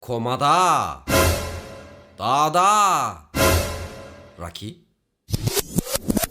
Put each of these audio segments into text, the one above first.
Komada. Dağda. Raki.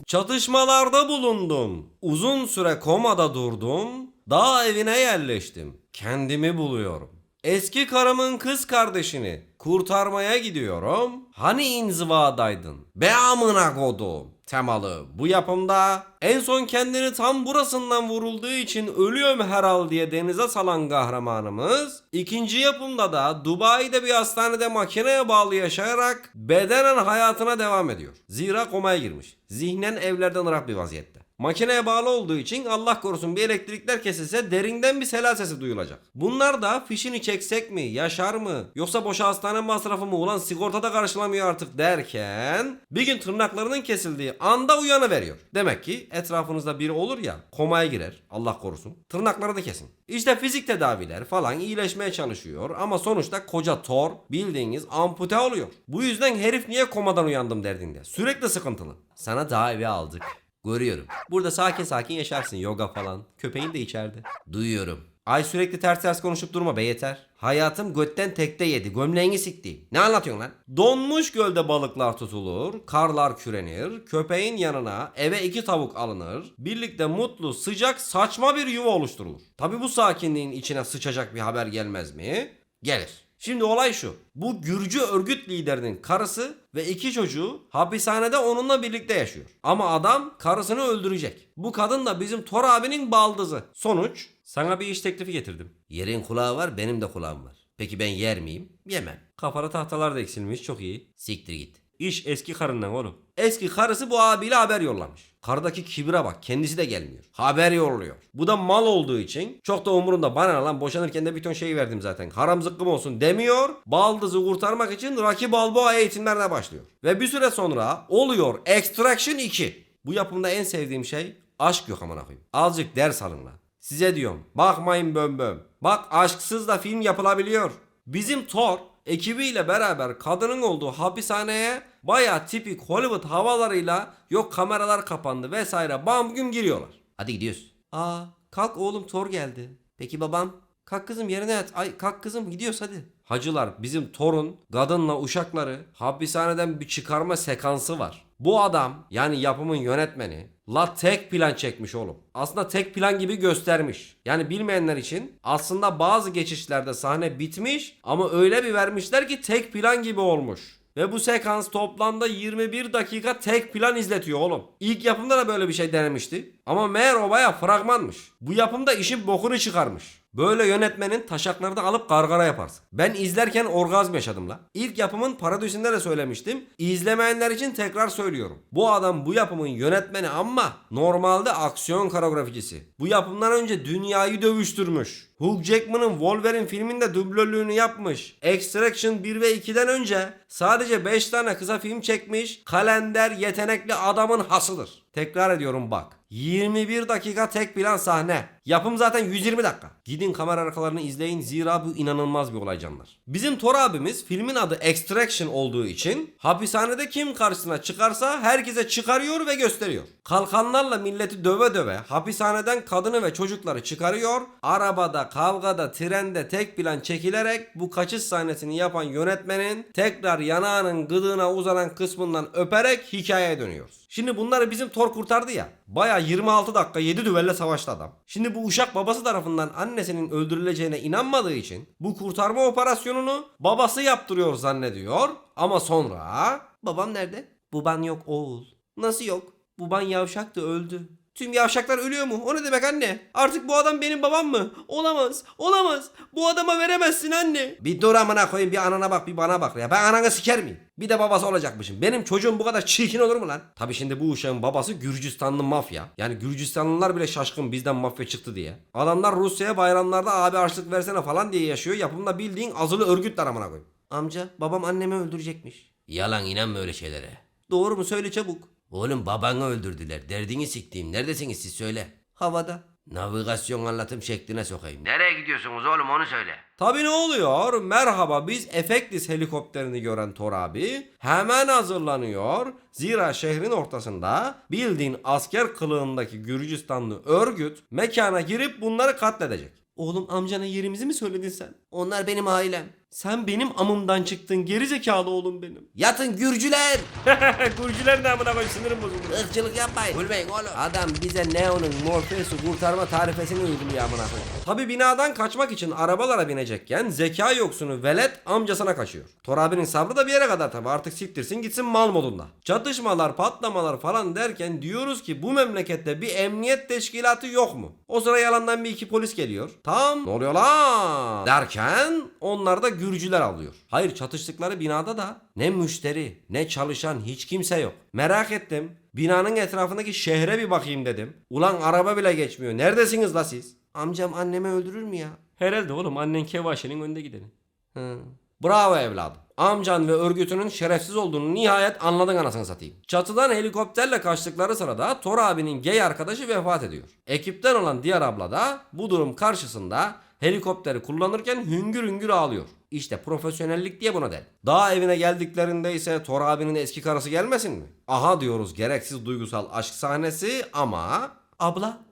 Çatışmalarda bulundum. Uzun süre komada durdum. Dağ evine yerleştim. Kendimi buluyorum. Eski karımın kız kardeşini kurtarmaya gidiyorum. Hani inzivadaydın? Be amına kodum. Temalı bu yapımda en son kendini tam burasından vurulduğu için ölüyorum herhal diye denize salan kahramanımız ikinci yapımda da Dubai'de bir hastanede makineye bağlı yaşayarak bedenen hayatına devam ediyor. Zira komaya girmiş. Zihnen evlerden ırak bir vaziyette. Makineye bağlı olduğu için Allah korusun bir elektrikler kesilse derinden bir sela sesi duyulacak. Bunlar da fişini çeksek mi, yaşar mı, yoksa boşa hastane masrafı mı ulan sigortada karşılamıyor artık derken bir gün tırnaklarının kesildiği anda uyanı veriyor. Demek ki etrafınızda biri olur ya komaya girer Allah korusun. Tırnakları da kesin. İşte fizik tedaviler falan iyileşmeye çalışıyor ama sonuçta koca Thor bildiğiniz ampute oluyor. Bu yüzden herif niye komadan uyandım derdinde. Sürekli sıkıntılı. Sana daha evi aldık. Görüyorum. Burada sakin sakin yaşarsın yoga falan. Köpeğin de içeride. Duyuyorum. Ay sürekli ters ters konuşup durma be yeter. Hayatım götten tekte yedi. Gömleğini sikti. Ne anlatıyorsun lan? Donmuş gölde balıklar tutulur. Karlar kürenir. Köpeğin yanına eve iki tavuk alınır. Birlikte mutlu, sıcak, saçma bir yuva oluşturulur. Tabi bu sakinliğin içine sıçacak bir haber gelmez mi? Gelir. Şimdi olay şu. Bu Gürcü örgüt liderinin karısı ve iki çocuğu hapishanede onunla birlikte yaşıyor. Ama adam karısını öldürecek. Bu kadın da bizim Thor abinin baldızı. Sonuç sana bir iş teklifi getirdim. Yerin kulağı var benim de kulağım var. Peki ben yer miyim? Yemem. Kafana tahtalar da eksilmiş çok iyi. Siktir git. İş eski karından oğlum. Eski karısı bu abiyle haber yollamış. Karıdaki kibre bak kendisi de gelmiyor. Haber yolluyor. Bu da mal olduğu için çok da umurumda bana lan boşanırken de bir ton şey verdim zaten. Haram zıkkım olsun demiyor. Baldızı kurtarmak için Rocky Balboa eğitimlerine başlıyor. Ve bir süre sonra oluyor Extraction 2. Bu yapımda en sevdiğim şey aşk yok amına koyayım. Azıcık ders alın lan. Size diyorum bakmayın böm böm. Bak aşksız da film yapılabiliyor. Bizim Thor ekibiyle beraber kadının olduğu hapishaneye baya tipik Hollywood havalarıyla yok kameralar kapandı vesaire bam güm giriyorlar. Hadi gidiyoruz. Aa kalk oğlum Thor geldi. Peki babam? Kalk kızım yerine yat. Ay kalk kızım gidiyoruz hadi. Hacılar bizim Thor'un kadınla uşakları hapishaneden bir çıkarma sekansı var. Bu adam yani yapımın yönetmeni la tek plan çekmiş oğlum. Aslında tek plan gibi göstermiş. Yani bilmeyenler için aslında bazı geçişlerde sahne bitmiş ama öyle bir vermişler ki tek plan gibi olmuş. Ve bu sekans toplamda 21 dakika tek plan izletiyor oğlum. İlk yapımda da böyle bir şey denemişti. Ama meğer o baya fragmanmış. Bu yapımda işin bokunu çıkarmış. Böyle yönetmenin taşakları da alıp gargara yaparsın. Ben izlerken orgazm yaşadım la. İlk yapımın parodisinde de söylemiştim. İzlemeyenler için tekrar söylüyorum. Bu adam bu yapımın yönetmeni ama normalde aksiyon koreograficisi. Bu yapımdan önce dünyayı dövüştürmüş. Hugh Jackman'ın Wolverine filminde dublörlüğünü yapmış. Extraction 1 ve 2'den önce sadece 5 tane kısa film çekmiş. Kalender yetenekli adamın hasıdır. Tekrar ediyorum bak. 21 dakika tek plan sahne. Yapım zaten 120 dakika. Gidin kamera arkalarını izleyin zira bu inanılmaz bir olay canlar. Bizim Thor abimiz filmin adı Extraction olduğu için hapishanede kim karşısına çıkarsa herkese çıkarıyor ve gösteriyor. Kalkanlarla milleti döve döve hapishaneden kadını ve çocukları çıkarıyor. Arabada, kavgada, trende tek plan çekilerek bu kaçış sahnesini yapan yönetmenin tekrar yanağının gıdığına uzanan kısmından öperek hikayeye dönüyoruz. Şimdi bunları bizim Thor kurtardı ya. Baya 26 dakika 7 düvelle savaştı adam. Şimdi bu uşak babası tarafından annesinin öldürüleceğine inanmadığı için bu kurtarma operasyonunu babası yaptırıyor zannediyor. Ama sonra babam nerede? Baban yok oğul. Nasıl yok? Baban yavşaktı öldü. Tüm yavşaklar ölüyor mu? O ne demek anne? Artık bu adam benim babam mı? Olamaz. Olamaz. Bu adama veremezsin anne. Bir dur amına koyayım bir anana bak bir bana bak ya. Ben ananı siker miyim? Bir de babası olacakmışım. Benim çocuğum bu kadar çirkin olur mu lan? Tabi şimdi bu uşağın babası Gürcistanlı mafya. Yani Gürcistanlılar bile şaşkın bizden mafya çıktı diye. Adamlar Rusya'ya bayramlarda abi harçlık versene falan diye yaşıyor. Yapımda bildiğin azılı örgütler amına koyayım. Amca babam annemi öldürecekmiş. Yalan inanma öyle şeylere. Doğru mu söyle çabuk. Oğlum babanı öldürdüler. Derdini siktiğim. Neredesiniz siz söyle. Havada. Navigasyon anlatım şekline sokayım. Nereye gidiyorsunuz oğlum onu söyle. Tabi ne oluyor? Merhaba biz Efektis helikopterini gören Thor abi hemen hazırlanıyor. Zira şehrin ortasında bildiğin asker kılığındaki Gürcistanlı örgüt mekana girip bunları katledecek. Oğlum amcana yerimizi mi söyledin sen? Onlar benim ailem. Sen benim amımdan çıktın geri zekalı oğlum benim. Yatın Gürcüler. Gürcüler ne amına koy sinirim bozuldu. Irkçılık yapmayın. Gülmeyin oğlum. Adam bize Neo'nun Morpheus'u kurtarma tarifesini uyguluyor amına koyayım. Tabi binadan kaçmak için arabalara binecekken zeka yoksunu velet amcasına kaçıyor. Thor abinin sabrı da bir yere kadar tabi artık siktirsin gitsin mal modunda. Çatışmalar patlamalar falan derken diyoruz ki bu memlekette bir emniyet teşkilatı yok mu? O sıra yalandan bir iki polis geliyor. Tam ne oluyor lan derken onlar da Gürcüler alıyor. Hayır çatıştıkları binada da ne müşteri ne çalışan hiç kimse yok. Merak ettim. Binanın etrafındaki şehre bir bakayım dedim. Ulan araba bile geçmiyor. Neredesiniz la siz? Amcam annemi öldürür mü ya? Herhalde oğlum annen Kevaşe'nin önde gideni. Hı. Bravo evladım. Amcan ve örgütünün şerefsiz olduğunu nihayet anladın anasını satayım. Çatıdan helikopterle kaçtıkları sırada Thor abinin gay arkadaşı vefat ediyor. Ekipten olan diğer abla da bu durum karşısında helikopteri kullanırken hüngür hüngür ağlıyor. İşte profesyonellik diye buna der. Daha evine geldiklerinde ise Thor abinin eski karısı gelmesin mi? Aha diyoruz gereksiz duygusal aşk sahnesi ama... Abla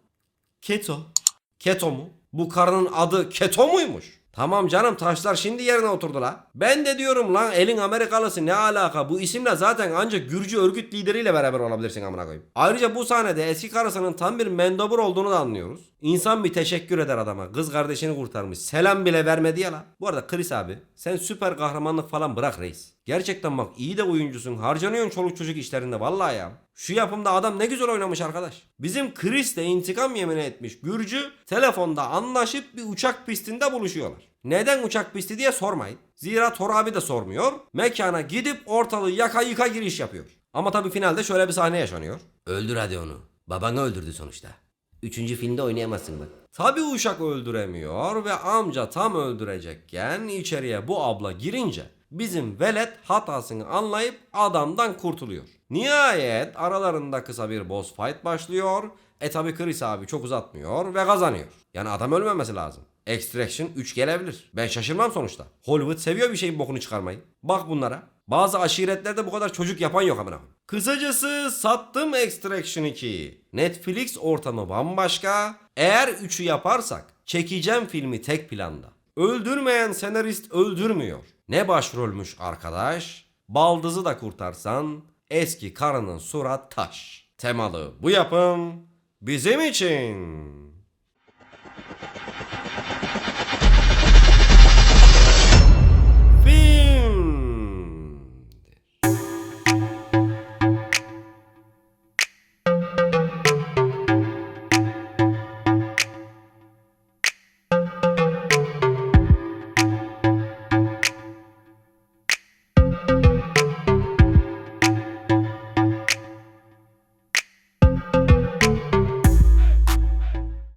Keto. Keto mu? Bu karının adı Keto muymuş? Tamam canım taşlar şimdi yerine oturdu la. Ben de diyorum lan elin Amerikalısı ne alaka bu isimle zaten ancak Gürcü örgüt lideriyle beraber olabilirsin amına koyayım. Ayrıca bu sahnede eski karısının tam bir mendobur olduğunu da anlıyoruz. İnsan bir teşekkür eder adama. Kız kardeşini kurtarmış. Selam bile vermedi ya la. Bu arada Chris abi sen süper kahramanlık falan bırak reis. Gerçekten bak iyi de oyuncusun. Harcanıyorsun çoluk çocuk işlerinde vallahi ya. Şu yapımda adam ne güzel oynamış arkadaş. Bizim Chris de intikam yemini etmiş. Gürcü telefonda anlaşıp bir uçak pistinde buluşuyorlar. Neden uçak pisti diye sormayın. Zira Thor abi de sormuyor. Mekana gidip ortalığı yaka yıka giriş yapıyor. Ama tabii finalde şöyle bir sahne yaşanıyor. Öldür hadi onu. Babanı öldürdü sonuçta. Üçüncü filmde oynayamazsın bak. Tabi uşak öldüremiyor ve amca tam öldürecekken içeriye bu abla girince bizim velet hatasını anlayıp adamdan kurtuluyor. Nihayet aralarında kısa bir boss fight başlıyor. E tabi Chris abi çok uzatmıyor ve kazanıyor. Yani adam ölmemesi lazım. Extraction 3 gelebilir. Ben şaşırmam sonuçta. Hollywood seviyor bir şeyin bokunu çıkarmayı. Bak bunlara. Bazı aşiretlerde bu kadar çocuk yapan yok amına. Kısacası sattım Extraction 2'yi. Netflix ortamı bambaşka. Eğer 3'ü yaparsak çekeceğim filmi tek planda. Öldürmeyen senarist öldürmüyor. Ne başrolmüş arkadaş? Baldızı da kurtarsan eski karının surat taş. Temalı bu yapım bizim için.